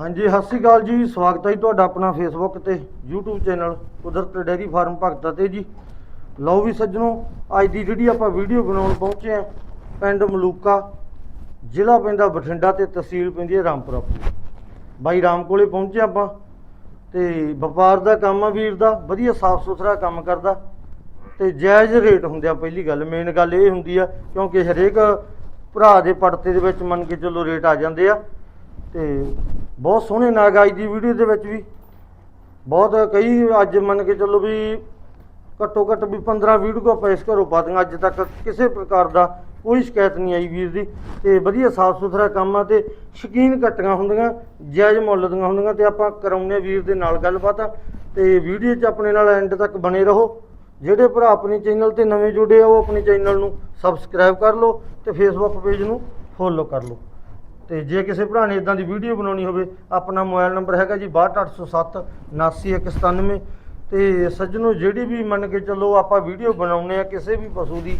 ਹਾਂਜੀ, ਸਤਿ ਸ਼੍ਰੀ ਅਕਾਲ ਜੀ। ਸਵਾਗਤ ਹੈ ਜੀ ਤੁਹਾਡਾ ਆਪਣਾ ਫੇਸਬੁੱਕ ਤੇ, YouTube channel, Kudrat dairy farm Bhagta ਤੇ ਜੀ। ਲਓ ਵੀ ਸੱਜਣੋ, ਅੱਜ ਦੀ ਜਿਹੜੀ ਆਪਾਂ ਵੀਡੀਓ ਬਣਾਉਣ ਪਹੁੰਚੇ ਆ ਪਿੰਡ ਮਲੂਕਾ, ਜ਼ਿਲ੍ਹਾ ਪੈਂਦਾ ਬਠਿੰਡਾ ਤੇ ਤਹਿਸੀਲ ਪੈਂਦੀ ਹੈ ਰਾਮਪੁਰਾ ਬਾਈ ਰਾਮ ਕੋਲੇ ਪਹੁੰਚੇ ਆਪਾਂ ਤੇ ਵਪਾਰ ਦਾ ਕੰਮ ਆ ਵੀਰ ਦਾ, ਵਧੀਆ ਸਾਫ਼ ਸੁਥਰਾ ਕੰਮ ਕਰਦਾ। ਤੇ ਜਾਇਜ਼ ਰੇਟ ਹੁੰਦੇ ਆ ਪਹਿਲੀ ਗੱਲ ਮੇਨ ਗੱਲ ਇਹ ਹੁੰਦੀ ਆ, ਕਿਉਂਕਿ ਹਰੇਕ ਭਰਾ ਦੇ ਪੜਤੇ ਦੇ ਵਿੱਚ ਮੰਨ ਕੇ ਚੱਲੋ ਰੇਟ ਆ ਜਾਂਦੇ ਆ। ਤੇ ਬਹੁਤ ਸੋਹਣੇ ਨਾਗ ਅੱਜ ਦੀ ਵੀਡੀਓ ਦੇ ਵਿੱਚ ਵੀ। ਬਹੁਤ ਕਈ ਅੱਜ ਮੰਨ ਕੇ ਚੱਲੋ ਵੀ ਘੱਟੋ ਘੱਟ ਵੀ 15 ਵੀਡੀਓ ਆਪਾਂ ਇਸ ਘਰੋਂ ਪਾ ਦੀਆਂ ਅੱਜ ਤੱਕ ਕਿਸੇ ਪ੍ਰਕਾਰ ਦਾ ਕੋਈ ਸ਼ਿਕਾਇਤ ਨਹੀਂ ਆਈ ਵੀਰ ਦੀ। ਤੇ ਵਧੀਆ ਸਾਫ਼ ਸੁਥਰਾ ਕੰਮ ਆ ਤੇ ਸ਼ਕੀਨ ਕੱਟੀਆਂ ਹੁੰਦੀਆਂ, ਜਾਇਜ਼ ਮੁੱਲ ਦੀਆਂ ਹੁੰਦੀਆਂ ਤੇ ਆਪਾਂ ਕਰਾਉਂਦੇ ਹਾਂ ਵੀਰ ਦੇ ਨਾਲ ਗੱਲਬਾਤ। ਤੇ ਵੀਡੀਓ 'ਚ ਆਪਣੇ ਨਾਲ ਐਂਡ ਤੱਕ ਬਣੇ ਰਹੋ। ਜਿਹੜੇ ਭਰਾ ਆਪਣੇ ਚੈਨਲ ਤੇ ਨਵੇਂ ਜੁੜੇ ਆ, ਉਹ ਆਪਣੇ ਚੈਨਲ ਨੂੰ ਸਬਸਕ੍ਰਾਈਬ ਕਰ ਲਓ ਤੇ ਫੇਸਬੁੱਕ ਪੇਜ ਨੂੰ ਫੋਲੋ ਕਰ ਲਓ। ਤੇ ਜੇ ਕਿਸੇ ਭਰਾ ਨੇ ਇਦਾਂ ਦੀ ਵੀਡੀਓ ਬਣਾਉਣੀ ਹੋਵੇ, ਆਪਣਾ ਮੋਬਾਈਲ ਨੰਬਰ ਹੈਗਾ ਜੀ 62807 79197 ਤੇ ਸੱਜਣੋ, ਜਿਹੜੀ ਵੀ ਮੰਨ ਕੇ ਚੱਲੋ ਆਪਾਂ ਵੀਡੀਓ ਬਣਾਉਨੇ ਆ ਕਿਸੇ ਵੀ ਪਸ਼ੂ ਦੀ,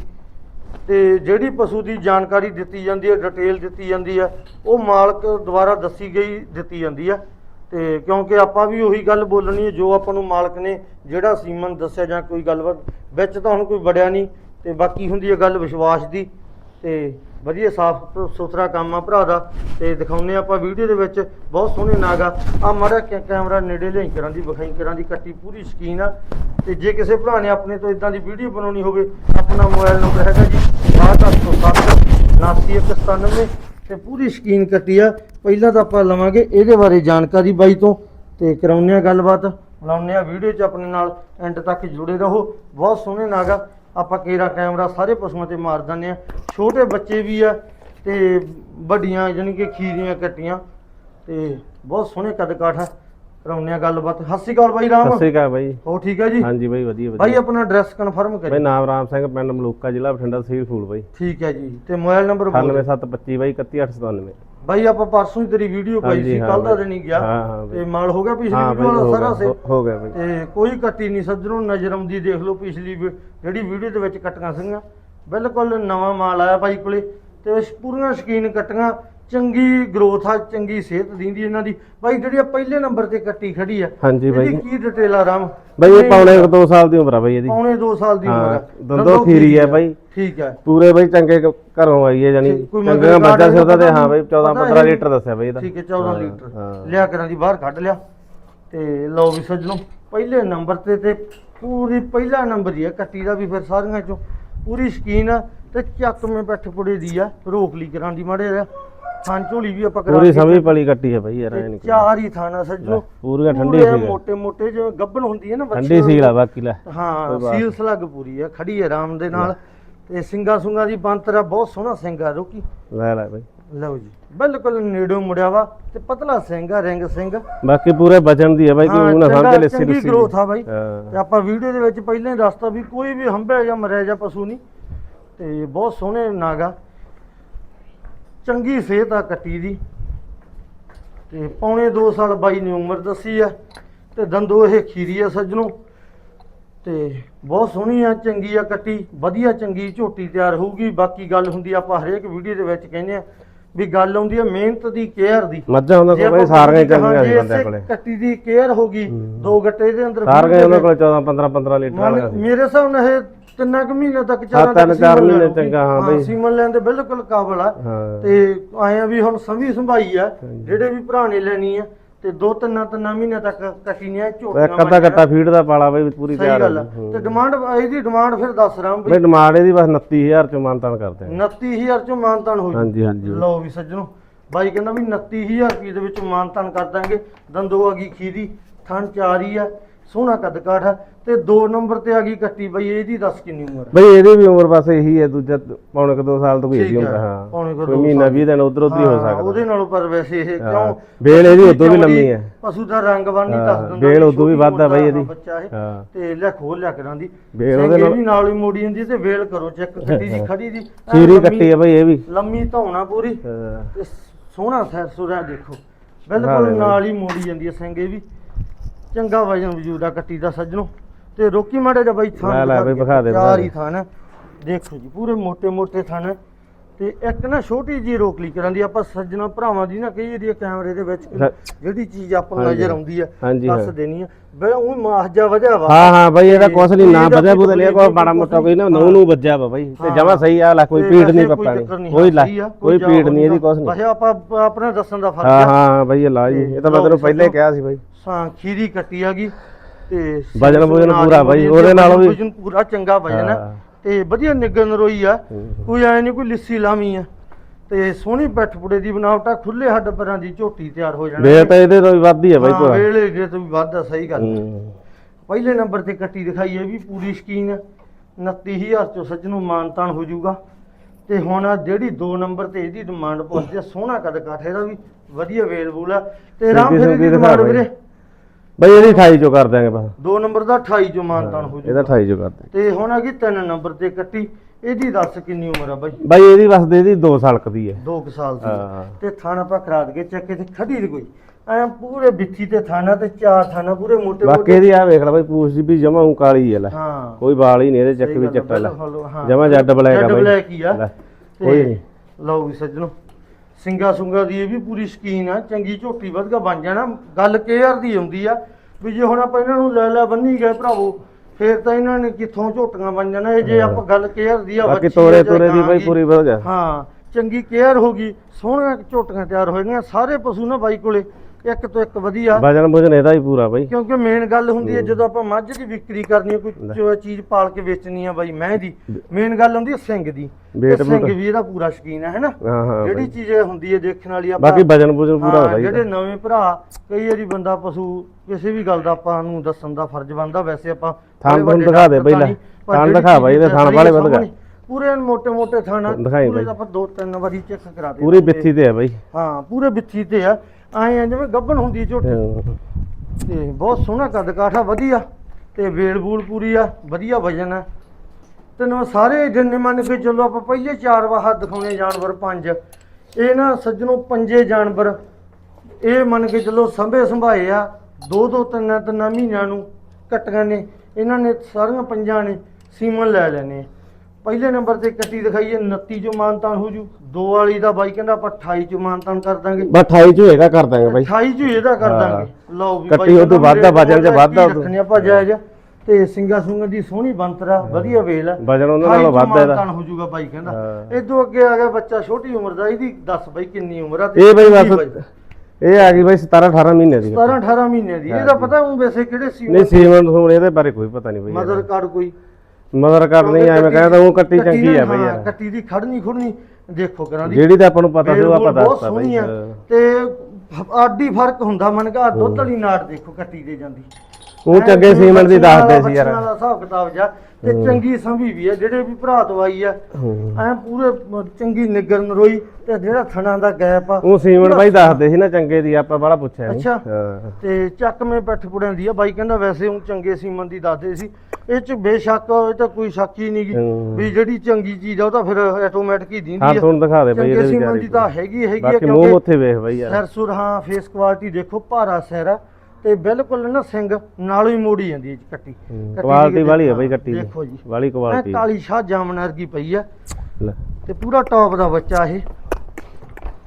ਤੇ ਜਿਹੜੀ ਪਸ਼ੂ ਦੀ ਜਾਣਕਾਰੀ ਦਿੱਤੀ ਜਾਂਦੀ ਹੈ, ਡਿਟੇਲ ਦਿੱਤੀ ਜਾਂਦੀ ਹੈ, ਉਹ ਮਾਲਕ ਦੁਆਰਾ ਦੱਸੀ ਗਈ ਦਿੱਤੀ ਜਾਂਦੀ ਹੈ। ਤੇ ਕਿਉਂਕਿ ਆਪਾਂ ਵੀ ਉਹੀ ਗੱਲ ਬੋਲਣੀ ਹੈ, ਜੋ ਆਪਾਂ ਨੂੰ ਮਾਲਕ ਨੇ ਜਿਹੜਾ ਸੀਮਨ ਦੱਸਿਆ ਜਾਂ ਕੋਈ ਗੱਲਬਾਤ, ਵਿੱਚ ਤਾਂ ਹੁਣ ਕੋਈ ਵੜਿਆ ਨਹੀਂ, ਤੇ ਬਾਕੀ ਹੁੰਦੀ ਹੈ ਗੱਲ ਵਿਸ਼ਵਾਸ ਦੀ, ਤੇ ਵਧੀਆ ਸਾਫ਼ ਸੁਥਰਾ ਕੰਮ ਆ ਭਰਾ ਦਾ ਤੇ ਦਿਖਾਉਨੇ ਆਪਾਂ ਵੀਡੀਓ ਦੇ ਵਿੱਚ, ਬਹੁਤ ਸੋਹਣੇ ਨਾਗ ਆ। ਮਾੜਾ ਕੈ- ਕੈਮਰਾ ਨੇੜੇ ਲਿਆਈ ਕਰਾਂ ਦੀ, ਵਿਖਾਈ ਕਰਾਂ ਦੀ, ਕੱਟੀ ਪੂਰੀ ਸਕੀਨ ਆ। ਤੇ ਜੇ ਕਿਸੇ ਭਰਾ ਨੇ ਆਪਣੇ ਤੋਂ ਇਦਾਂ ਦੀ ਵੀਡੀਓ ਬਣਾਉਣੀ ਹੋਵੇ, ਆਪਣਾ ਮੋਬਾਈਲ ਨੰਬਰ ਹੈਗਾ ਜੀ 687 79197 ਤੇ ਪੂਰੀ ਸਕੀਨ ਕੱਟੀ ਆ। ਪਹਿਲਾਂ ਤਾਂ ਆਪਾਂ ਲਵਾਂਗੇ ਇਹਦੇ ਬਾਰੇ ਜਾਣਕਾਰੀ ਬਾਈ ਤੋਂ ਤੇ ਕਰਾਉਂਦੇ ਆ ਗੱਲਬਾਤ ਲਾਉਂਦੇ ਆ ਵੀਡੀਓ 'ਚ ਆਪਣੇ ਨਾਲ, ਐਂਡ ਤੱਕ ਜੁੜੇ ਰਹੋ। ਬਹੁਤ ਸੋਹਣੇ ਨਾਗ ਆ। ਆਪਾਂ ਕੇਰਾ ਕੈਮਰਾ ਸਾਰੇ ਪਸ਼ੂਆਂ ਤੇ ਮਾਰ ਦਿੰਦੇ ਆ। ਛੋਟੇ ਬੱਚੇ ਵੀ ਆ ਤੇ ਵੱਡੀਆਂ ਜਾਣੀ ਕਿ ਖੀਰੀਆਂ ਕੱਟੀਆਂ ਤੇ ਬਹੁਤ ਸੋਹਣੇ ਕੱਦ ਕਾਠ ਕਰਾਉਂਦੇ ਆ ਗੱਲਬਾਤ। ਸਤਿ ਸ਼੍ਰੀ ਅਕਾਲ ਬਾਈ ਰਾਮ। ਸਤਿ ਸ੍ਰੀ ਅਕਾਲ ਬਾਈ। ਹੋ ਠੀਕ ਹੈ ਜੀ? ਹਾਂਜੀ ਬਾਈ ਵਧੀਆ ਬਾਈ ਵਧੀਆ ਆਪਣਾ ਐਡਰੈਸ ਕਨਫਰਮ ਬਾਈ ਕਰੀ ਨਾਮ ਰਾਮ ਸਿੰਘ ਪਿੰਡ ਮਲੂਕਾ ਜ਼ਿਲ੍ਹਾ ਬਠਿੰਡਾ ਤਹਿਸੀਲ ਫੂਲ ਬਾਈ। ਠੀਕ ਹੈ ਜੀ। ਤੇ ਮੋਬਾਈਲ ਨੰਬਰ ਬੋਲ 98725 ਬਾਈ 31897 ਬਾਈ ਆਪਾਂ ਪਰਸੋਂ ਹੀ ਤੇਰੀ ਵੀਡੀਓ ਪਾਈ ਹਾਂਜੀ, ਸੀ ਹਾਂ ਕੱਲ ਦਾ ਬਾਈ। ਦਿਨ ਹੀ ਗਿਆ ਹਾਂ, ਹਾਂ ਬਾਈ। ਤੇ ਮਾਲ ਹੋ ਗਿਆ ਪਿਛਲੀ ਹਾਂ ਵੀਡੀਓ ਬਾਈ ਵਾਲਾ ਸਾਰਾ ਗਿਆ ਸੇ ਹੋ- ਹੋ ਗਿਆ ਬਾਈ ਤੇ ਕੋਈ ਕੱਟੀ ਨਹੀਂ ਸੱਜਣੋਂ ਨਜ਼ਰ ਆਉਂਦੀ ਦੇਖ ਲਓ ਪਿਛਲੀ ਵੀ- ਜਿਹੜੀ ਵੀਡੀਓ ਦੇ ਵਿੱਚ ਕੱਟੀਆਂ ਸੀਗੀਆਂ ਬਿਲਕੁਲ ਨਵਾਂ ਮਾਲ ਆਇਆ ਬਾਈ ਕੋਲੇ ਤੇ ਇਸ ਪੂਰੀਆਂ ਸ਼ਕੀਨ ਕੱਟੀਆਂ ਚੰਗੀ ਗਰੋਥ ਆ ਚੰਗੀ ਸਿਹਤ ਦਿੰਦੀ ਇਹਨਾਂ ਦੀ। ਬਾਈ ਜਿਹੜੀ ਆ ਪਹਿਲੇ ਨੰਬਰ ਤੇ ਕੱਟੀ ਖੜੀ ਆ ਹਾਂਜੀ ਬਾਈ। ਇਹਦੀ ਕੀ ਡਿਟੇਲ ਆ ਰਾਮ? ਬਾਈ ਇਹ ਪੌਣੇ 2 ਸਾਲ ਦੀ ਉਮਰ ਆ ਬਾਈ ਇਹਦੀ। ਪੌਣੇ 2 ਸਾਲ ਦੀ ਉਮਰ ਹਾਂ ਆ ਦੰਦੋ ਖੀਰੀ ਹੈ ਬਾਈ। ਠੀਕ ਹੈ ਪੂਰੇ ਬਾਈ ਚੰਗੇ ਘ- ਘਰੋਂ ਆਈ ਹੈ ਜਾਨੀ ਕੋਈ ਚੰਗਾ ਮਗਰ ਸੀ ਉਹਦਾ ਤੇ ਹਾਂ ਬਾਈ 14 ਪਤਾ 15 ਇਹ- ਲੀਟਰ ਦੱਸਿਆ ਬਾਈ ਇਹਦਾ। ਠੀਕ ਹੈ 14 ਹਾਂ, ਲੀਟਰ। ਹਾਂ। ਲਿਆ ਕਰਾਂ ਦੀ ਬਾਹਰ ਕੱਢ ਲਿਆ। ਤੇ ਲਓ ਵੀ ਸੱਜਣੋ ਪਹਿਲੇ ਨੰਬਰ ਤੇ ਤੇ ਪੂਰੀ ਪਹਿਲਾ ਨੰਬਰ ਹੀ ਆ ਕੱਟੀ ਦਾ ਵੀ ਫਿਰ ਸਾਰੀਆਂ ਚੋਂ। ਪੂਰੀ ਸ਼ਕੀਨ ਆ ਤੇ ਚੱਕਵੇਂ ਬੱਠ ਪੁੜੇ ਦੀ ਆ ਰੋਕ ਲਈ ਕਰਾਂ ਦੀ ਮਾੜੇ ਜਿਹਾ। ਥਾਂ ਝੋਲੀ ਵੀ ਆਪਾਂ ਕਰਾ ਪੂਰੀ ਕੇ ਪਲੀ ਕੱਟੀ ਹੈ ਬਾਈ ਯਾਰ ਐ ਨਹੀਂ ਚਾਰ ਹੀ ਥਾਣਾ ਸੱਜਣੋ ਪੂਰੀਆਂ ਠੰਡੀ ਸੀ ਮੋਟੇ ਮੋਟੇ ਜਿਵੇਂ ਗੱਬਣ ਹੁੰਦੀ ਹੈ ਨਾ ਠੰਡੀ ਸੀਲ ਆ ਬਾਕੀ ਲੈ ਹਾਂ ਸੀਲ ਸਲੱਗ ਪੂਰੀ ਆ ਖੜੀ ਹੈ ਆਰਾਮ ਦੇ ਨਾਲ। ਤੇ ਸਿੰਗਾ ਸੁੰਗਾ ਦੀ ਬੰਤਰ ਬਹੁਤ ਸੋਹਣਾ ਸਿੰਘ ਰੋਕੀ। ਲੈ ਲੈ ਬਾਈ। ਲਓ ਜੀ ਬਿਲਕੁਲ ਨੇੜੋਂ ਮੁੜਿਆ ਵਾ ਤੇ ਪਤਲਾ ਸਿੰਘ ਆ ਰਿੰਗ ਸਿੰਘ। ਬਾਕੀ ਪੂਰੇ ਬਚਨ ਦੀ ਹੈ ਬਾਈ ਤੂੰ ਨਾ ਸਮਝ ਲੱਸੀ ਚੰਗੀ ਲੱਸੀ growth ਆ ਬਾਈ। ਤੇ ਆਪਾਂ ਵੀਡੀਓ ਦੇ ਵਿੱਚ ਪਹਿਲਾਂ ਹੀ ਦੱਸਤਾ ਵੀ ਕੋਈ ਵੀ ਹੰਬਿਆ ਜਾਂ ਮਰਿਆ ਜਾਂ ਪਸ਼ੂ ਨਹੀਂ ਤੇ ਬਹੁਤ ਸੋਹਣੇ ਨਾਗਾ। ਚੰਗੀ ਸਿਹਤ ਆ ਕੱਟੀ ਦੀ। ਤੇ ਪੌਣੇ 2 ਸਾਲ ਬਾਈ ਨੇ ਉਮਰ ਦੱਸੀ ਆ ਤੇ ਦੰਦੋ ਇਹ ਖੀਰੀ ਆ ਸੱਜਣੋ। ਤੇ ਬਹੁਤ ਸੋਹਣੀ ਆ ਚੰਗੀ ਆ ਕੱਟੀ ਵਧੀਆ ਚੰਗੀ ਝੋਟੀ ਤਿਆਰ ਹੋਊਗੀ। ਬਾਕੀ ਗੱਲ ਹੁੰਦੀ ਆ ਆਪਾਂ ਹਰੇਕ ਵੀਡੀਓ ਦੇ ਵਿੱਚ ਕਹਿੰਦੇ ਆ ਵੀ ਗੱਲ ਆਉਂਦੀ ਆ ਮਿਹਨਤ ਦੀ ਕੇਅਰ ਦੀ। ਮੱਝਾਂ ਉਹਨਾਂ ਕੋਲ ਬਾਈ ਸਾਰੀਆਂ ਕਹਾਂ ਚੰਗੀਆਂ ਸੀ ਇਸੇ ਕੋਲੇ। ਕੱਟੀ ਦੀ ਕੇਅਰ ਹੋਗੀ ਹੂੰ। ਦੋ ਗੱਟੇ ਦੇ ਅੰਦਰ ਸਾਰੀਆਂ ਉਹਨਾਂ ਕੋਲ 14 15 15 ਲੀਟਰ ਵਾਲੀਆਂ ਸੀ। ਮੇਰੇ ਹਿਸਾਬ ਨਾਲ ਇਹ ਤਿੰਨਾਂ ਕੁ ਮਹੀਨੇ ਤੱਕ ਹਾਂ, ਤਿੰਨ ਚਾਰ ਮਹੀਨੇ। ਚੰਗਾ, ਹਾਂ ਬਈ। ਸੀਮਨ ਲੈਣ ਦੇ ਬਿਲਕੁਲ ਕਾਬਲ ਆ। ਹਾਂ। ਤੇ ਆਇਆ ਵੀ ਹੁਣ ਸਮੀ ਸੰਭਾਈ ਆ ਹਾਂਜੀ। ਜਿਹੜੇ ਵੀ ਭਰਾ ਨੇ ਲੈਣੀ ਆ ਤੇ ਦੋ ਤਿੰਨਾਂ ਤਿੰਨਾਂ ਮਹੀਨੇ ਤੱਕ ਕੱਟੀ ਨੇ ਝੋਟੀਆਂ ਇੱਕ ਅੱਧਾ ਘੱਟਾ ਫੀਡ ਦਾ ਪਾਲਾ ਬਾਈ ਪੂਰੀ ਸਹੀ ਤਿਆਰ ਗੱਲ ਆ। ਤੇ ਡਿਮਾਂਡ ਇਹਦੀ ਡਿਮਾਂਡ ਫਿਰ ਦੱਸ ਰਹਾ ਬਈ। ਬਈ ਡਿਮਾਂਡ ਇਹਦੀ ਬਸ 29000 ਚ ਮਾਨਤਾਨ ਕਰਦੇ ਆ। 29000 ਚੋਂ ਮਾਨਤਾਨ ਹੋ ਜੂ ਹਾਂਜੀ ਹਾਂਜੀ ਲਓ ਵੀ ਸੱਜਣੋ ਬਾਈ ਕਹਿੰਦਾ ਵੀ 29000 ਰੁਪਏ ਦੇ ਵਿੱਚ ਮਾਨਤਾਨ ਕਰ ਦਾਂਗੇ। ਦੰਦੋ ਆ ਗਈ ਖੀਰੀ ਥਣ ਚਾਰ ਹੀ ਆ। ਸੋਹਣਾ ਕੱਦ ਕਾਠ ਆ ਤੇ 2 ਨੰਬਰ ਤੇ ਆ ਗਈ ਕੱਟੀ ਬਈ ਇਹਦੀ ਦੱਸ ਕਿੰਨੀ ਉਮਰ ਆ ਬਈ ਇਹਦੀ ਵੀ ਉਮਰ ਬਸ ਇਹੀ ਹੈ ਦੂਜਾ ਪੌਣੇ ਕੁ 2 ਸਾਲ ਤੋਂ ਕੋਈ ਇਹਦੀ ਉਮਰ ਹੈ, ਹਾਂ। ਪੌਣੇ ਕੁ ਮਹੀਨਾ ਸਾਲ। 20 ਦਿਨ ਉਧਰ ਉਧਰ ਹੀ ਹੋ ਹਾਂ, ਉਹਦੇ ਸਕਦਾ ਨਾਲੋਂ ਪਰ ਵੈਸੇ ਇਹ ਹਾਂ। ਕਿਉਂ? ਬੇਲ ਇਹਦੀ ਉਦੋਂ ਵੀ ਲੰਮੀ ਹੈ। ਪਸ਼ੂ ਦਾ ਰੰਗ ਹਾਂ, ਦੱਸ ਦਿੰਦਾ ਬੇਲ ਉਦੋਂ ਵੀ ਵੱਧ ਬਾਈ ਇਹਦੀ। ਬੱਚਾ ਇਹ। ਹਾਂ। ਤੇ ਲੈ ਖੋਲ ਲਿਆ ਕਰਾਂ ਦੀ। ਬੇਲ ਉਹਦੇ ਇਹ ਨਾਲ- ਵੀ ਨਾਲ ਹੀ ਮੋੜੀ ਹੁੰਦੀ ਤੇ ਵੇਲ ਕਰੋ ਚੈੱਕ ਕੱਟੀ ਦੀ ਖੜੀ ਦੀ। ਲੰਮੀ- ਕੱਟੀ ਹੈ ਬਈ ਇਹ ਵੀ। ਲੰਮੀ ਧੌਣਾ ਪੂਰੀ। ਹਾਂ। ਤੇ ਸੋਹਣਾ ਸੈਰ ਸੁਰਾ ਦੇਖੋ। ਹਾਂ ਬਿਲਕੁਲ। ਨਾਲ ਹੀ ਮੋੜੀ ਜਾਂਦੀ ਹੈ ਸਿੰਘ ਇਹ ਵੀ। ਚੰਗਾ ਵਜਨ ਵਜੂਦ ਆ ਕੱਟੀ ਦਾ ਸੱਜਣੋ। ਤੇ ਰੋਕੀ ਮਾੜੇ ਦਾ ਬਾਈ ਥਾਂ ਲੈ ਲੈ ਬਈ ਵਿਖਾ ਦੇ, ਵਿਖਾ ਚਾਰ ਹੀ ਥਾਂ ਦੇਖੋ ਜੀ ਪੂਰੇ ਮੋਟੇ ਮੋਟੇ ਥਾਂ ਤੇ ਇੱਕ ਨਾ ਛੋਟੀ ਜੀ ਰੋਕਲੀ ਕਰਾਂ ਦੀ ਆਪਾਂ ਸੱਜਣਾ ਭਰਾਵਾਂ ਦੀ ਨਾ ਕਈ ਇਹਦੀ ਕੈਮਰੇ ਦੇ ਵਿੱਚ। ਜਿਹੜੀ ਚੀਜ਼ ਆਪਾਂ ਨੂੰ। ਨਜ਼ਰ ਆਉਂਦੀ ਆ ਦੱਸ। ਦੇਣੀ ਆ ਬਈ ਉਹ ਮਾਹਜਾ ਵਧਿਆ ਵਾ ਹਾਂ ਹਾਂ ਬਾਈ ਇਹਦਾ ਕੁਛ ਨਹੀਂ ਨਾ ਕੋਈ ਬੁਦਲ ਲਿਆ ਕੋਈ ਮਾੜਾ ਮੋਟਾ ਕੋਈ ਨਾ। ਨੌ ਨੂੰ ਵੱਜਿਆ ਵਾ ਬਾਈ ਤੇ। ਜਮਾ ਸਹੀ ਆ ਲੈ ਕੋਈ ਪੀੜ ਨਹੀਂ ਪੱਪਾ ਨਹੀਂ ਕੋਈ ਲੈ ਕੋਈ ਪੀੜ ਨਹੀਂ ਇਹਦੀ ਕੁਛ ਨਹੀਂ ਬਸ ਆਪਾਂ ਆਪਣੇ ਦੱਸਣ ਦਾ ਫ਼ਰਕ ਆ ਹਾਂ ਹਾਂ ਬਾਈ ਇਹ ਲਾ ਜੀ ਇਹ ਤਾਂ ਮੈਂ ਤੈਨੂੰ ਪਹਿਲਾਂ ਹੀ। ਕਿਹਾ ਸੀ ਬਾਈ ਸਾਂ ਖੀਰੀ ਕੱਟੀ ਆ ਗਈ ਤੇ ਵਜਨ ਵੁਜਨ ਪੂਰਾ ਬਾਈ, ਉਹਦੇ ਨਾਲੋਂ ਵੀ- ਵਜਨ ਪੂਰਾ ਚੰਗਾ ਵਜਨ ਹਾਂ। ਤੇ ਵਧੀਆ ਨਿਗਨ ਰੋਈ ਆ। ਕੋਈ ਐ ਨਹੀਂ ਕੋਈ ਲਿੱਸੀ ਲਾਵੀਂ ਆ। ਤੇ ਸੋਹਣੀ ਪੈਠ ਪੁੜੇ ਦੀ ਬਣਾਵਟ ਖੁੱਲੇ ਹੱਡ ਪਰਾਂ ਦੀ ਝੋਟੀ ਤਿਆਰ ਹੋ ਜਾਣੀ ਵੇ ਤਾਂ ਇਹਦੇ ਤੋਂ ਵੀ ਵੱਧ ਹੀ ਆ ਬਾਈ ਭਰਾ। ਵੇਲੇ ਜੇ ਤੋਂ ਵੀ ਵੱਧ ਆ ਸਹੀ ਗੱਲ। ਪਹਿਲੇ ਨੰਬਰ ਤੇ ਕੱਟੀ ਦਿਖਾਈ ਇਹ ਵੀ ਪੂਰੀ ਸ਼ਕੀਨ। 29000 ਚੋਂ ਸੱਜਣੋਂ ਮਾਨਤਾਨ ਹੋ ਜਾਊਗਾ। ਤੇ ਹੁਣ ਜਿਹੜੀ 2 ਨੰਬਰ ਤੇ ਇਹਦੀ ਡਿਮਾਂਡ ਪਹੁੰਚੀ ਆ। ਸੋਹਣਾ ਕਦ ਕਾਠ ਇਹਦਾ ਵੀ ਵਧੀਆ ਅਵੇਲੇਬਲ ਆ। ਤੇ ਰਾਮ ਫਿਰ ਦੀ ਡਿਮਾਂਡ। ਵੀਰੇ। ਬਾਈ ਇਹਦੀ 28 ਚੋਂ ਕਰ ਦਿਆਂਗੇ ਬਸ। 2 ਨੰਬਰ ਦਾ 28 ਚੋਂ ਮਾਨਤਾਨ ਹੋ ਇਹਦਾ ਜਾਊਗਾ 28 ਚੋਂ ਕਰ ਦਿਆਂਗੇ। ਤੇ ਹੁਣ ਆ ਗਈ 3 ਨੰਬਰ ਤੇ ਕੱਟੀ। ਇਹਦੀ ਦੱਸ ਕਿੰਨੀ ਉਮਰ ਆ ਬਾਈ? ਬਾਈ ਇਹਦੀ ਬਸ ਦੇ ਦੀ 2 ਸਾਲ ਕਦੀ ਹੈ 2 ਸਾਲ ਦੀ। ਤੇ ਥਾਣਾ ਆਪਾਂ ਕਰਾ ਦਗੇ ਚੱਕੇ ਤੇ ਖੜੀ ਦੀ ਕੋਈ। ਐ ਪੂਰੇ ਬਿੱਥੀ ਤੇ ਥਾਣਾ ਤੇ ਚਾਰ ਥਾਣਾ ਪੂਰੇ ਮੋਟੇ ਬਾਕੀ ਇਹਦੀ ਆ ਵੇਖ ਲੈ ਬਾਈ ਪੂਛ ਦੀ ਵੀ ਜਮਾ ਉਂ ਕਾਲੀ ਹੈ ਲੈ। ਹਾਂ। ਕੋਈ ਵਾਲ ਹੀ ਨਹੀਂ ਇਹਦੇ ਚੱਕ ਵੀ ਚੱਟਾ ਲੈ। ਜਮਾ ਜੱਡ ਬਲੈਕ ਆ ਜੱਡ ਬਾਈ। ਬਲੈਕ ਹੀ ਆ। ਲੈ, ਤੇ ਕੋਈ ਨਹੀਂ। ਲਓ ਵੀ ਸੱਜਣੋ। ਸਿੰਗਾ ਸੁੰਗਾ ਦੀ ਇਹ ਵੀ ਪੂਰੀ ਸ਼ਕੀਨ ਆ ਚੰਗੀ ਝੋਟੀ ਵਧਗਾ ਬਣ ਜਾਣਾ ਗੱਲ ਕੇਅਰ ਦੀ ਹੁੰਦੀ ਆ ਵੀ ਜੇ ਹੁਣ ਆਪਾਂ ਇਹਨਾਂ ਨੂੰ ਲੈ ਲੈ ਬੰਨੀ ਗਏ ਭਰਾਵੋ ਫੇਰ ਤਾਂ ਇਹਨਾਂ ਨੇ ਕਿੱਥੋਂ ਝੋਟੀਆਂ ਬਣ ਜਾਣਾ ਇਹ ਜੇ ਆਪਾਂ ਗੱਲ ਕੇਅਰ ਦੀ ਆ ਬਾਕੀ ਜਾਂ ਤੋੜੇ ਦੀ ਬਾਈ ਪੂਰੀ ਵਧੀਆ। ਹਾਂ ਚੰਗੀ ਕੇਅਰ ਹੋ ਗਈ ਸੋਹਣੀਆਂ ਝੋਟੀਆਂ ਤਿਆਰ ਹੋਈਆਂ ਸਾਰੇ ਪਸ਼ੂ ਨਾ ਬਾਈ ਕੋਲੇ ਇੱਕ ਤੋਂ ਇੱਕ ਵਧੀਆ। ਵਜਨ ਬੁਜਨ ਇਹਦਾ ਹੀ ਪੂਰਾ ਬਾਈ। ਕਿਉਂਕਿ ਮੇਨ ਗੱਲ ਹੁੰਦੀ ਹੈ ਜਦੋਂ ਆਪਾਂ ਮੱਝ ਦੀ ਵਿਕਰੀ ਕਰਨੀ ਹੈ ਕੋਈ ਚੀਜ਼ ਪਾਲ ਕੇ ਵੇਚਣੀ ਆ ਬਾਈ ਮੈਂ ਦੀ ਮੇਨ ਗੱਲ ਹੁੰਦੀ ਹੈ ਸਿੰਘ ਦੀ। ਸਿੰਘ ਵੀ ਇਹਦਾ ਪੂਰਾ ਸ਼ਕੀਨ ਹੈ ਹੈਨਾ? ਜਿਹੜੀ ਚੀਜ਼ ਹੁੰਦੀ ਹੈ ਦੇਖਣ ਵਾਲੀ ਆਪਾਂ ਬਾਕੀ ਵਜਨ ਬੁਜਨ ਪੂਰਾ ਹੁੰਦਾ ਜਿਹੜੇ ਨਵੇਂ ਭਰਾ ਕਈ ਵਾਰੀ ਬੰਦਾ ਪਸ਼ੂ ਕਿਸੇ ਵੀ ਗੱਲ ਦਾ ਆਪਾਂ ਨੂੰ ਦੱਸਣ ਦਾ ਫਰਜ਼ ਬਣਦਾ ਵੈਸੇ ਆਪਾਂ ਥਾਂ ਤੁਹਾਨੂੰ ਦਿਖਾ ਦੇ ਪਹਿਲਾਂ ਥਾਂ ਦਿਖਾ ਬਾਈ ਇਹਦੇ ਥਾਂ ਵਾਲੇ ਬੰਦਗਾ ਪੂਰੇ ਮੋਟੇ ਮੋਟੇ ਥਾਣਾ ਪੂਰੇ ਆਪਾਂ ਦੋ ਤਿੰਨ ਵਾਰੀ ਚੈੱਕ ਕਰਾ ਦੇ ਪੂਰੀ ਬਿੱਥੀ ਤੇ ਹੈ ਬਾਈ। ਹਾਂ ਪੂਰੇ ਬਿੱਥੀ ਤੇ ਹੈ ਐਂ ਆ ਜਿਵੇਂ ਗੱਭਣ ਹੁੰਦੀ ਝੋਟੀ। ਹਾਂ। ਤੇ ਬਹੁਤ ਸੋਹਣਾ ਕੱਦ ਕਾਠਾ ਵਧੀਆ। ਤੇ ਵੇਲ ਬੂਲ ਪੂਰੀ ਆ ਵਧੀਆ ਵਜਨ ਆ। ਤੈਨੂੰ ਸਾਰੇ ਜਿੰਨੇ ਮੰਨ ਕੇ ਚੱਲੋ ਆਪਾਂ ਪਹਿਲੇ ਚਾਰ ਵਾਰ ਦਿਖਾਉਣੇ ਜਾਨਵਰ ਪੰਜ। ਇਹ ਨਾ ਸੱਜਣੋਂ ਪੰਜੇ ਜਾਨਵਰ। ਇਹ ਮੰਨ ਕੇ ਚੱਲੋ ਸੰਭੇ ਸੰਭਾਏ ਆ। ਦੋ ਦੋ ਤਿੰਨ ਤਿੰਨ ਮਹੀਨਿਆਂ ਨੂੰ ਕੱਟੀਆਂ ਨੇ। ਇਹਨਾਂ ਨੇ ਸਾਰੀਆਂ ਪੰਜਾਂ ਨੇ ਸੀਮਨ ਲੈ ਲੈਣੇ। ਪਹਿਲੇ ਨੰਬਰ ਤੇ ਕੱਟੀ ਦਿਖਾਈਏ 29 ਚੋਂ ਮਾਨਤਾਨ ਹੋ ਜੂ। ਦੋ ਵਾਲੀ ਦਾ ਬਾਈ ਕਹਿੰਦਾ ਆਪਾਂ 28 ਚੋਂ ਮਾਨਤਾਨ ਕਰ ਦਾਂਗੇ। ਬਸ 28 ਚ ਹੋਏਗਾ ਕਰ ਦਾਂਗੇ ਬਾਈ। 28 ਚ ਇਹਦਾ ਕਰ ਹਾਂ। ਦਾਂਗੇ। ਲਓ ਵੀ ਕੱਟੀ ਉਹ ਤੋਂ ਵੱਧ ਆ, ਵਜਨ ਚ ਵੱਧ ਆ ਉਹ ਤੋਂ। ਰੱਖਣੇ ਆਪਾਂ ਜਾਇਜ਼ ਤੇ ਸਿੰਗਾ ਸੁੰਗਾ ਦੀ ਸੋਹਣੀ ਬੰਤਰਾ ਵਧੀਆ ਵੇਲ ਆ। ਵਜਨ ਉਹਨਾਂ 28 ਨਾਲੋਂ ਚ ਵੱਧ ਹੈ ਇਹਦਾ। ਮਾਨਤਾਨ ਹੋ ਜਾਊਗਾ ਬਾਈ ਕਹਿੰਦਾ। ਹਾਂ। ਇਦੋਂ ਅੱਗੇ ਆ ਗਿਆ ਬੱਚਾ ਛੋਟੀ ਉਮਰ ਦਾ ਇਹਦੀ ਦੱਸ ਬਾਈ ਕਿੰਨੀ ਉਮਰ ਆ ਤੇ ਇਹ ਬਾਈ ਬਸ ਇਹ ਆ ਗਈ ਬਾਈ 17 18 ਮਹੀਨੇ ਦੀ। 17 18 ਮਹੀਨੇ ਦੀ। ਇਹਦਾ ਪਤਾ ਉਹ ਵੈਸੇ ਕਿਹੜੇ ਸੀ ਨਹੀਂ ਸੀਮਨ ਸੂਮਨ ਇਹਦੇ ਬਾਰੇ ਕੋਈ ਪਤਾ ਨਹੀਂ ਬਾਈ ਮਦਰ ਕਾਰਡ ਕੋਈ? ਮਦਰ ਕਰ ਨਹੀਂ ਐਵੇਂ ਕਹਿੰਦਾ ਉਹ ਕੱਟੀ ਚੰਗੀ ਆ ਬਾਈ ਯਾਰ। ਕੱਟੀ ਦੀ ਖੜਨੀ ਖੁੜਨੀ ਦੇਖੋ ਕਰਾਂ ਦੀ। ਜਿਹੜੀ ਤਾਂ ਆਪਾਂ ਨੂੰ ਪਤਾ ਸੀ ਉਹ ਆਪਾਂ ਦੱਸਤਾ ਬਾਈ। ਤੇ ਆਡੀ ਫ਼ਰਕ ਹੁੰਦਾ ਮਨ ਕਾ ਦੁੱਧ ਵਾਲੀ ਨਾੜ ਦੇਖੋ ਕੱਟੀ ਦੇ ਜਾਂਦੀ। ਉਹ ਚੰਗੇ ਐਂ ਸੀਮਨ ਦੀ ਦੱਸਦੇ ਸੀ ਯਾਰ। ਬੱਚਿਆਂ ਦਾ ਹਿਸਾਬ ਕਿਤਾਬ ਜਾ। ਤੇ ਚੰਗੀ ਸੰਭੀ ਵੀ ਆ ਜਿਹੜੇ ਵੀ ਭਰਾ ਤੋਂ ਆਈ ਆ ਹੂੰ। ਐ ਪੂਰੇ ਮ- ਚੰਗੀ ਨਿਗਰ ਨਰੋਈ ਤੇ ਜਿਹੜਾ ਥਣਾ ਦਾ ਗੈਪ ਆ ਉਹ ਸੀਮਨ ਬਾਈ ਦੱਸਦੇ ਸੀ ਨਾ ਚੰਗੇ ਦੀ ਆਪਾਂ ਬੜਾ ਪੁੱਛਿਆ ਨਹੀਂ ਅੱਛਾ। ਹਾਂ। ਤੇ ਚੱਕਵੇਂ ਪੈਠ ਪੁੜਿਆਂ ਦੀ ਆ ਬਾਈ ਕਹਿੰਦਾ ਵੈਸੇ ਉਹ ਚੰਗੇ ਸੀਮਨ ਦੀ ਦੱਸਦੇ ਸੀ। ਇਹ ਚ ਬੇਸ਼ੱਕ ਇਹ ਤਾਂ ਕੋਈ ਸ਼ੱਕ ਹੀ ਨਹੀਂਗੀ ਹੂੰ। ਵੀ ਜਿਹੜੀ ਚੰਗੀ ਚੀਜ਼ ਆ ਉਹ ਤਾਂ ਫਿਰ ਆਟੋਮੈਟਿਕ ਹੀ ਹਾਂ ਦਿੰਦੀ ਆ। ਤੁਹਾਨੂੰ ਦਿਖਾ ਦੇ ਬਾਈ ਚੰਗੇ ਇਹਦੇ ਸੀਮਨ ਦੀ ਤਾਂ ਹੈਗੀ ਹੈਗੀ ਆ ਬਾਕੀ ਮੂੰਹ ਉੱਥੇ ਵੇਖ ਬਾਈ ਯਾਰ। ਸਿਰ ਸੁਰ ਹਾਂ ਫੇਸ ਕੁਆਲਿਟੀ ਦੇਖੋ ਭਾਰਾ ਸਿਰ ਆ। ਤੇ ਬਿਲਕੁਲ ਨਾ ਸਿੰਘ ਨਾਲੋਂ ਹੀ ਮੋੜੀ ਜਾਂਦੀ ਹੈ ਜੀ ਕੱਟੀ। ਹੂੰ, ਕੁਆਲਿਟੀ ਦੀ ਵਾਲੀ ਆ ਬਾਈ ਕੱਟੀ। ਦੀ ਦੇਖੋ ਜੀ। ਵਾਲੀ ਕੁਆਲਿਟੀ ਐ ਕਾਲੀ ਸ਼ਾਹ ਜਾਮਨ ਵਰਗੀ ਪਈ ਆ। ਲੈ। ਤੇ ਪੂਰਾ ਟੌਪ ਦਾ ਬੱਚਾ ਇਹ।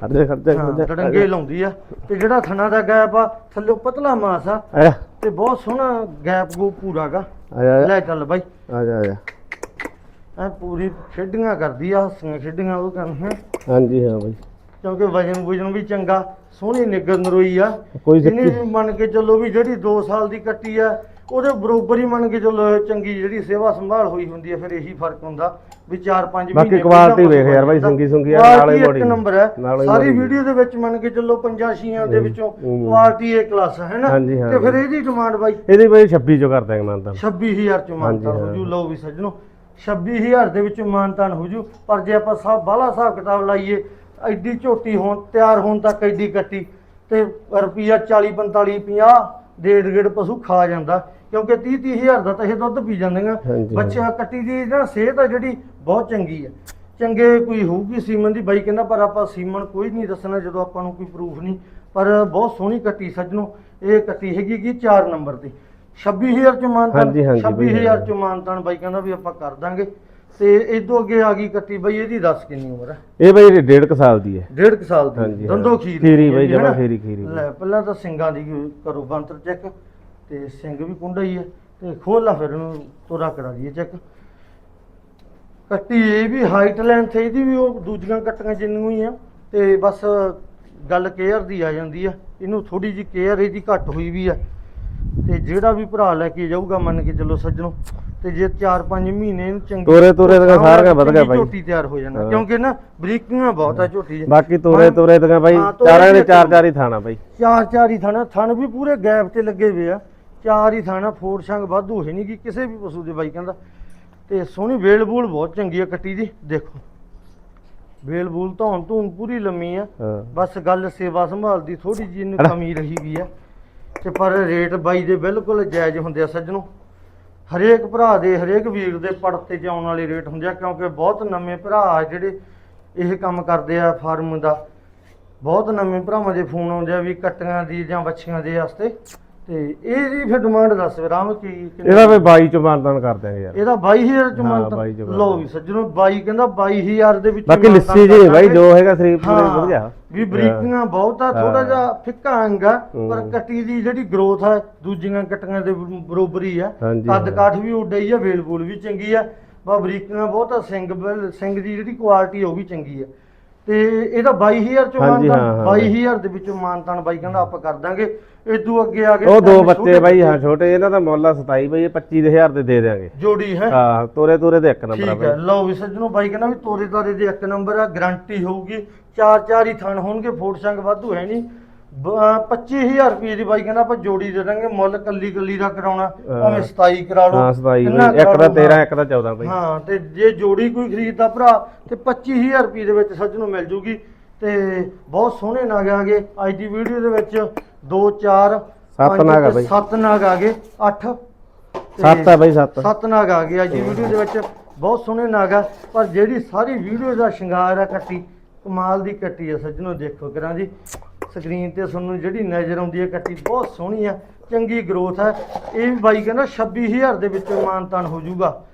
ਖੜਦੇ ਖੜਦੇ ਹਾਂ, ਖੜਦੇ ਡੜੰਗੇ ਲਾਉਂਦੀ ਆ। ਤੇ ਜਿਹੜਾ ਥਣਾ ਦਾ ਗੈਪ ਆ ਥੱਲੇ ਪਤਲਾ ਮਾਸ ਆ। ਤੇ ਬਹੁਤ ਸੋਹਣਾ ਗੈਪ ਗੋ ਪੂਰਾਗਾ ਲੈ ਚੱਲ ਬਾਈ। ਆ ਜਾ ਆ ਜਾ। ਐ ਪੂਰੀ ਖੇਡੀਆਂ ਕਰਦੀ ਆ ਹੱਸੀਆਂ ਖੇਡੀਆਂ ਉਹ ਕਰਨੀਆਂ ਹਾਂਜੀ ਹਾਂ ਬਾਈ। ਕਿਉਂਕਿ ਵਜਨ ਵੁਜਨ ਵੀ ਚੰਗਾ ਸੋਹਣੀ ਨਿਗਰ ਨਰੋਈ ਆ। ਕੋਈ ਇਹਨੇ ਜ਼ਿੱਕੀ ਮੰਨ ਕੇ ਚੱਲੋ ਵੀ ਜਿਹੜੀ 2 ਸਾਲ ਦੀ ਕੱਟੀ ਆ ਉਹਦੇ ਬਰੋਬਰ ਹੀ ਮੰਨ ਕੇ ਚੱਲੋ ਚੰਗੀ ਜਿਹੜੀ ਸੇਵਾ ਸੰਭਾਲ ਹੋਈ ਹੁੰਦੀ ਹੈ ਫਿਰ ਇਹੀ ਫ਼ਰਕ ਹੁੰਦਾ ਵੀ 4-5 ਬਾਕੀ quality ਵੇਖ ਯਾਰ ਬਾਈ, ਸਿੰਗੀ ਸੁੰਗੀ ਆ, ਨਾਲ body ਇੱਕ ਨੰਬਰ ਹੈ ਨਾਲ ਸਾਰੀ ਵੀਡੀਓ ਦੇ ਵਿੱਚ ਮੰਨ ਕੇ ਚੱਲੋ ਪੰਜਾਂ ਛੀਆਂ ਦੇ ਵਿੱਚੋਂ ਹੂੰ। ਕੁਆਲਿਟੀ ਏ ਕਲਾਸ ਹੈ ਨਾ ਹਾਂਜੀ, ਹਾਂ ਤੇ ਫਿਰ। ਇਹਦੀ ਡਿਮਾਂਡ ਬਾਈ? ਇਹਦੀ ਬਾਈ 26 ਚੋਂ ਕਰ ਦਾਂਗੇ ਮਾਨਤਾ 26000 ਚ ਮਾਨਤਾਨ ਹਾਂਜੀ, ਹੋ। ਹਾਂ। ਜੂ। ਲਓ ਵੀ ਸੱਜਣੋ 26000 ਦੇ ਵਿੱਚ ਮਾਨਤਾਨ ਹੋ ਜੂ। ਪਰ ਜੇ ਆਪਾਂ ਸਭ ਬਾਹਲਾ ਹਿਸਾਬ ਕਿਤਾਬ ਲਾਈਏ ਐਡੀ ਝੋਟੀ ਹੋਣ ਤਿਆਰ ਹੋਣ ਤੱਕ ਐਡੀ ਕੱਟੀ ਤੇ ਰੁਪਈਆ 40 45 50 ਡੇਢ ਡੇਢ ਪਸ਼ੂ ਖਾ ਜਾਂਦਾ ਕਿਉਂਕਿ 30 30000 ਦਾ ਤਾਂ ਇਹ ਦੁੱਧ ਪੀ ਜਾਂਦੀਆਂ ਹਾਂਜੀ। ਬੱਚਾ ਕੱਟੀ ਦੀ ਨਾ ਸਿਹਤ ਆ ਜਿਹੜੀ ਬਹੁਤ ਚੰਗੀ ਆ। ਚੰਗੇ ਕੋਈ ਹੋਊਗੀ ਸੀਮਨ ਦੀ ਬਾਈ ਕਹਿੰਦਾ ਪਰ ਆਪਾਂ ਸੀਮਨ ਕੋਈ ਨਹੀਂ ਦੱਸਣਾ ਜਦੋਂ ਆਪਾਂ ਨੂੰ ਕੋਈ ਪ੍ਰੂਫ ਨਹੀਂ। ਪਰ ਬਹੁਤ ਸੋਹਣੀ ਕੱਟੀ ਸੱਜਣੋ ਇਹ ਕੱਟੀ ਹੈਗੀ ਕਿ 4 ਨੰਬਰ ਤੇ 26000 ਚ ਮਾਨਤਾਨ ਹਾਂਜੀ, ਹਾਂਜੀ ਬਾਈ, 26000 ਚ ਮਾਨਤਾਨ ਬਾਈ ਕਹਿੰਦਾ ਵੀ ਆਪਾਂ ਕਰ ਦਾਂਗੇ। ਤੇ ਇਦੋਂ ਅੱਗੇ ਆ ਗਈ ਕੱਟੀ ਬਈ ਇਹਦੀ ਦੱਸ ਕਿੰਨੀ ਉਮਰ ਹੈ ਇਹ ਬਈ ਡੇਢ ਕੁ ਸਾਲ ਦੀ ਹੈ ਡੇਢ ਕੁ ਸਾਲ ਹਾਂਜੀ, ਦੀ ਹਾਂ। ਦੰਦੋ ਖੀਰ ਖੀਰੀ ਬਈ, ਜਮਾਂ? ਖੀਰੀ, ਖੀਰੀ। ਲੈ ਪਹਿਲਾਂ ਤਾਂ ਸਿੰਘਾਂ ਦੀ ਕਰੋ ਬੰਤਰ ਚੈੱਕ ਤੇ ਸਿੰਘ ਵੀ ਕੁੰਡਾ ਹੀ ਹੈ ਤੇ ਖੋਲ ਫਿਰ ਇਹਨੂੰ ਤੋਰਾ ਕਰਾ ਦਈਏ ਚੈੱਕ ਕੱਟੀ ਇਹ ਵੀ ਹਾਈਟ ਲੈਂਥ ਇਹਦੀ ਵੀ ਉਹ ਦੂਜੀਆਂ ਕੱਟੀਆਂ ਜਿੰਨੀਆਂ ਹੀ ਆ ਤੇ ਬਸ ਗੱਲ ਕੇਅਰ ਦੀ ਆ ਜਾਂਦੀ ਆ ਇਹਨੂੰ ਥੋੜੀ ਜਿਹੀ ਕੇਅਰ ਇਹਦੀ ਘੱਟ ਹੋਈ ਵੀ ਆ ਤੇ ਜਿਹੜਾ ਵੀ ਭਰਾ ਲੈ ਕੇ ਜਾਊਗਾ ਮੰਨ ਕੇ ਚੱਲੋ ਸੱਜਣੋ ਤੇ ਜੇ 4-5 ਮਹੀਨੇ ਇਹਨੂੰ ਚੰਗੀ ਤੋਰੇ ਤੋਰੇ ਦੀਆਂ ਸਾਰੀਆਂ ਵਧ ਗਿਆ ਬਾਈ। ਝੋਟੀ ਤਿਆਰ ਹੋ ਜਾਣਾ। ਕਿਉਂਕਿ ਨਾ ਬਰੀਕੀਆਂ ਬਹੁਤ ਆ ਝੋਟੀ 'ਚ ਬਾਕੀ ਤੋਰੇ। ਤੋਰੇ ਹਾਂ, ਤੋਰੇ ਚਾਰਾਂ ਦੇ ਚਾਰ ਚਾਰ ਹੀ ਥਾਣਾ ਬਾਈ। ਚਾਰ ਚਾਰ ਹੀ ਥਾਣਾ। ਥਣ ਵੀ ਪੂਰੇ ਗੈਪ ਤੇ ਲੱਗੇ ਹੋਏ ਆ। ਚਾਰ ਹੀ ਥਾਣਾ ਫੋੜ ਸੰਗ ਵਾਧੂ ਹੈ ਨਹੀਂ ਕਿ ਕਿਸੇ ਵੀ ਪਸ਼ੂ ਦੇ ਬਾਈ ਕਹਿੰਦਾ। ਤੇ ਸੋਹਣੀ ਵੇਲ ਬੂਲ ਬਹੁਤ ਚੰਗੀ ਆ ਕੱਟੀ ਦੀ ਦੇਖੋ। ਵੇਲ ਬੂਲ ਧੌਣ ਧੂਣ ਪੂਰੀ ਲੰਮੀ ਆ। ਬਸ ਗੱਲ ਸੇਵਾ ਸੰਭਾਲ ਦੀ ਥੋੜੀ ਜਿਹੀ? ਕਮੀ ਰਹੀ ਵੀ ਆ। ਤੇ ਪਰ ਰੇਟ ਬਾਈ ਦੇ ਬਿਲਕੁਲ ਜਾਇਜ਼ ਹੁੰਦੇ ਆ ਸੱਜਣੋ। ਹਰੇਕ ਭਰਾ ਦੇ ਹਰੇਕ ਵੀਰ ਦੇ ਪੜਤੇ ਚ ਆਉਣ ਵਾਲੇ ਰੇਟ ਹੁੰਦੇ ਆ ਕਿਉਂਕਿ ਬਹੁਤ ਨਵੇਂ ਭਰਾ ਆ ਜਿਹੜੇ ਇਹ ਕੰਮ ਕਰਦੇ ਆ ਫਾਰਮ ਦਾ ਬਹੁਤ ਨਵੇਂ ਭਰਾਵਾਂ ਦੇ ਫੋਨ ਆਉਂਦੇ ਆ ਵੀ ਕੱਟੀਆਂ ਦੀ ਜਾਂ ਬੱਚੀਆਂ ਦੇ ਵਾਸਤੇ ਤੇ ਇਹਦੀ ਫਿਰ ਡਿਮਾਂਡ ਦੱਸ ਰਾਮ ਕੀ ਕਿੰਨੀ? ਇਹਦਾ ਬਈ 22 ਚ ਮਾਨਦਾਨ ਕਰ ਦਿਆਂਗੇ ਯਾਰ ਇਹਦਾ 22000 ਚ ਹਾਂ, ਮੰਨ 22 ਚ ਮੰਨ ਲਓ ਵੀ ਸੱਜਣੋ 22 ਕਹਿੰਦਾ 22000 ਦੇ ਵਿੱਚ ਬਾਕੀ ਲੱਸੀ ਜੀ ਦਾਂਗੇ। ਜੋ ਹੈਗਾ ਸਰੀਰ ਪੂਰੇ ਹਾਂ, ਵਧੀਆ ਵੀ ਬਰੀਕੀਆਂ ਬਹੁਤ ਆ ਥੋੜਾ ਹਾਂ। ਜਿਹਾ ਫਿੱਕਾ ਅੰਗ ਆ ਪਰ ਹੂੰ। ਕੱਟੀ ਦੀ ਜਿਹੜੀ ਗਰੋਥ ਆ ਦੂਜੀਆਂ ਕੱਟੀਆਂ ਦੇ ਬਰ- ਬਰੋਬਰ ਹੀ ਆ ਕੱਦ ਹਾਂ। ਕਾਠ ਵੀ ਉੱਡਾ ਹੀ ਆ ਵੇਲ ਬੂਲ ਵੀ ਚੰਗੀ ਆ ਬਾ ਬਰੀਕੀਆਂ ਬਹੁਤ ਸਿੰਘ ਸਿੰਘ ਦੀ ਜਿਹੜੀ ਕੁਆਲਿਟੀ ਉਹ ਵੀ ਚੰਗੀ ਆ। ਤੇ ਇਹਦਾ 22000 ਚੋਂ ਮਾਨਤਾਨ ਹਾਂ, ਹਾਂ। 22000 ਦੇ ਵਿੱਚੋਂ ਮਾਨਤਾਨ ਬਾਈ ਕਹਿੰਦਾ ਆਪਾਂ ਕਰ ਦਾਂਗੇ। ਇਦੋਂ ਅੱਗੇ ਆ ਗਏ ਉਹ ਦੋ ਬੱਚੇ ਬਾਈ ਹਾਂ ਛੋਟੇ ਇਹਨਾਂ ਦਾ ਮੁੱਲ ਆ 27 ਬਈ ਇਹ 25000 ਦੇ ਦੇ ਦਿਆਂਗੇ। ਜੋੜੀ ਹੈ? ਹਾਂ ਤੋਰੇ ਤੋਰੇ ਦੇ ਇੱਕ ਨੰਬਰ ਆ ਠੀਕ ਹੈ ਬਾਈ ਲਓ ਵੀ ਸੱਜਣੋ ਬਾਈ ਕਹਿੰਦਾ ਵੀ ਤੋਰੇ ਤਾਰੇ ਦੇ ਇੱਕ ਨੰਬਰ ਆ ਗਾਰੰਟੀ ਹੋਊਗੀ। ਚਾਰ ਚਾਰ ਹੀ ਥਣ ਹੋਣਗੇ ਫੋੜ ਸੰਗ ਵਾਧੂ ਹੈ ਨਹੀਂ। 25000 ਰੁਪਏ ਦੀ ਬਾਈ ਕਹਿੰਦਾ ਆਪਾਂ ਜੋੜੀ ਦੇ ਦਾਂਗੇ ਮੁੱਲ ਕੱਲੀ ਕੱਲੀ ਦਾ ਕਰਾਉਣਾ ਭਾਵੇਂ 27 ਕਰਾ ਲਓ। ਹਾਂ 27 ਕਿੰਨਾ ਬਈ ਇੱਕ ਦਾ ਲਓ, 13 ਹਾਂ। ਇੱਕ ਦਾ 14 ਬਈ। ਹਾਂ ਤੇ ਜੇ ਜੋੜੀ ਕੋਈ ਖਰੀਦਦਾ ਭਰਾ ਤੇ 25000 ਰੁਪਏ ਦੇ ਵਿੱਚ ਸੱਜਣੋਂ ਮਿਲ ਜੂਗੀ। ਤੇ ਬਹੁਤ ਸੋਹਣੇ ਨਾਗ ਆ ਗਏ ਅੱਜ ਦੀ ਵੀਡੀਓ ਦੇ ਵਿੱਚ 2 4 ਸੱਤ ਨਾਗ ਆ ਬਾਈ। 7 ਨਾਗ ਆ ਗਏ 8 ਸੱਤ ਆ ਬਈ ਸੱਤ। ਸੱਤ ਨਾਗ ਆ ਗਏ ਅੱਜ ਦੀ ਵੀਡੀਓ ਦੇ ਵਿੱਚ। ਬਹੁਤ ਸੋਹਣੇ ਨਾਗ ਆ ਪਰ ਜਿਹੜੀ ਸਾਰੀ ਵੀਡੀਓ ਦਾ ਸ਼ਿੰਗਾਰ ਆ ਕੱਟੀ ਕਮਾਲ ਦੀ ਕੱਟੀ ਆ ਸੱਜਣੋ, ਦੇਖੋ ਕਰਾਂ ਜੀ ਸਕਰੀਨ ਤੇ ਤੁਹਾਨੂੰ ਜਿਹੜੀ ਨਜ਼ਰ ਆਉਂਦੀ ਹੈ ਕੱਟੀ, ਬਹੁਤ ਸੋਹਣੀ ਆ, ਚੰਗੀ ਗਰੋਥ ਹੈ ਇਹ ਵੀ ਬਾਈ ਕਹਿੰਦਾ 26000 ਦੇ ਵਿੱਚ ਮਾਨਤਾਨ ਹੋ ਜਾਊਗਾ।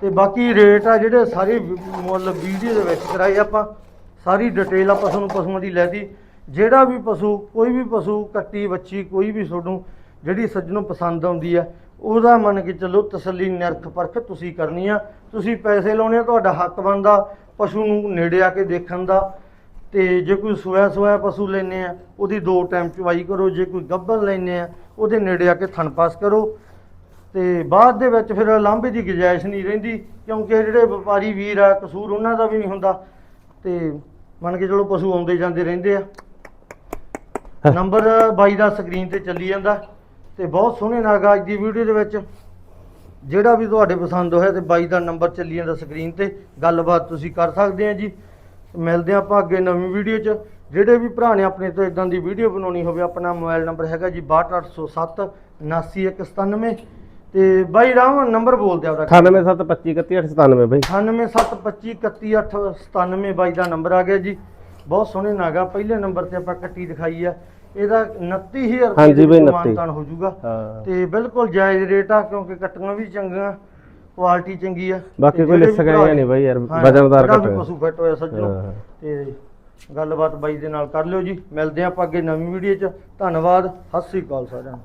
ਤੇ ਬਾਕੀ ਰੇਟ ਆ ਜਿਹੜੇ ਸਾਰੇ ਵੀ- ਮੁੱਲ ਵੀਡੀਓ ਦੇ ਵਿੱਚ ਕਰਾਏ ਆਪਾਂ, ਸਾਰੀ ਡਿਟੇਲ ਆਪਾਂ ਤੁਹਾਨੂੰ ਪਸ਼ੂਆਂ ਦੀ ਲੈਤੀ ਜਿਹੜਾ ਵੀ ਪਸ਼ੂ, ਕੋਈ ਵੀ ਪਸ਼ੂ, ਕੱਟੀ, ਬੱਚੀ, ਕੋਈ ਵੀ ਤੁਹਾਨੂੰ ਜਿਹੜੀ ਸੱਜਣੋਂ ਪਸੰਦ ਆਉਂਦੀ ਹੈ ਉਹਦਾ ਮੰਨ ਕੇ ਚੱਲੋ ਤਸੱਲੀ ਨਿਰਖ ਪਰਖ ਤੁਸੀਂ ਕਰਨੀ ਆ। ਤੁਸੀਂ ਪੈਸੇ ਲਾਉਣੇ ਆ ਤੁਹਾਡਾ ਹੱਕ ਬਣਦਾ ਪਸ਼ੂ ਨੂੰ ਨੇੜੇ ਆ ਕੇ ਦੇਖਣ ਦਾ। ਤੇ ਜੇ ਕੋਈ ਸੋਇਆ ਸੋਇਆ ਪਸ਼ੂ ਲੈਨੇ ਆ ਉਹਦੀ ਦੋ ਟਾਈਮ ਚਵਾਈ ਕਰੋ। ਜੇ ਕੋਈ ਗੱਭਣ ਲੈਨੇ ਆ ਉਹਦੇ ਨੇੜੇ ਆ ਕੇ ਥਣ ਪਾਸ ਕਰੋ। ਤੇ ਬਾਅਦ ਦੇ ਵਿੱਚ ਫਿਰ ਲਾਂਭੇ ਦੀ ਗੁੰਜਾਇਸ਼ ਨਹੀਂ ਰਹਿੰਦੀ ਕਿਉਂਕਿ ਜਿਹੜੇ ਵਪਾਰੀ ਵੀਰ ਆ ਕਸੂਰ ਉਹਨਾਂ ਦਾ ਵੀ ਨਹੀਂ ਹੁੰਦਾ। ਤੇ ਮੰਨ ਕੇ ਚਲੋ ਪਸ਼ੂ ਆਉਂਦੇ ਜਾਂਦੇ ਰਹਿੰਦੇ ਆ। ਨੰਬਰ ਬਾਈ ਦਾ ਸਕਰੀਨ ਤੇ ਚੱਲੀ ਜਾਂਦਾ। ਤੇ ਬਹੁਤ ਸੋਹਣੇ ਨਾਗਾ ਅੱਜ ਦੀ ਵੀਡੀਓ ਦੇ ਵਿੱਚ। ਜਿਹੜਾ ਵੀ ਤੁਹਾਡੇ ਪਸੰਦ ਹੋਇਆ ਤੇ ਬਾਈ ਦਾ ਨੰਬਰ ਚੱਲੀ ਜਾਂਦਾ ਸਕਰੀਨ ਤੇ ਗੱਲਬਾਤ ਤੁਸੀਂ ਕਰ ਸਕਦੇ ਆ ਜੀ। ਮਿਲਦੇ ਆਪਾਂ ਅੱਗੇ ਨਵੀਂ ਵੀਡੀਓ 'ਚ। ਜਿਹੜੇ ਵੀ ਭਰਾ ਨੇ ਆਪਣੇ ਤੋਂ ਇਦਾਂ ਦੀ ਵੀਡੀਓ ਬਣਾਉਣੀ ਹੋਵੇ ਆਪਣਾ ਮੋਬਾਈਲ ਨੰਬਰ ਹੈਗਾ ਜੀ 62807 79197 ਤੇ ਬਾਈ ਰਾਮ ਨੰਬਰ ਬੋਲ ਦਿਆ ਉਹਦਾ। 9772519897 ਬਈ। 9872531897 ਬਾਈ ਦਾ ਨੰਬਰ ਆ ਗਿਆ ਜੀ। ਬਹੁਤ ਸੋਹਣੇ ਨਾਗਾ ਪਹਿਲੇ ਨੰਬਰ ਤੇ ਆਪਾਂ ਕੱਟੀ ਦਿਖਾਈ ਆ। ਇਹਦਾ 29000 ਰੁਪਏ ਹਾਂਜੀ ਬਈ, ਵਿੱਚ 29 ਮਾਨਤਾਨ ਹੋ ਜਾਊਗਾ। ਹਾਂ। ਤੇ ਬਿਲਕੁਲ ਜਾਇਜ਼ ਰੇਟ ਆ ਕਿਉਂਕਿ ਕੱਟੀਆਂ ਵੀ ਚੰਗੀਆਂ ਕੁਆਲਿਟੀ ਚੰਗੀ ਆ। ਬਾਕੀ ਕੋਈ ਗਿਆ ਭਰਾ- ਨਹੀਂ ਬਾਈ ਯਾਰ ਵਜਨਦਾਰ ਕੱਟ। ਪਸ਼ੂ ਫਿੱਟ ਹੋਇਆ ਸੱਜਣੋ। ਹਾਂ। ਤੇ ਗੱਲਬਾਤ ਬਾਈ ਦੇ ਨਾਲ ਕਰ ਲਿਓ ਜੀ। ਮਿਲਦੇ ਆਪਾਂ ਅੱਗੇ ਨਵੀਂ ਵੀਡੀਓ 'ਚ। ਧੰਨਵਾਦ ਸਤਿ ਸ੍ਰੀ ਅਕਾਲ ਸਾਰਿਆਂ ਨੂੰ।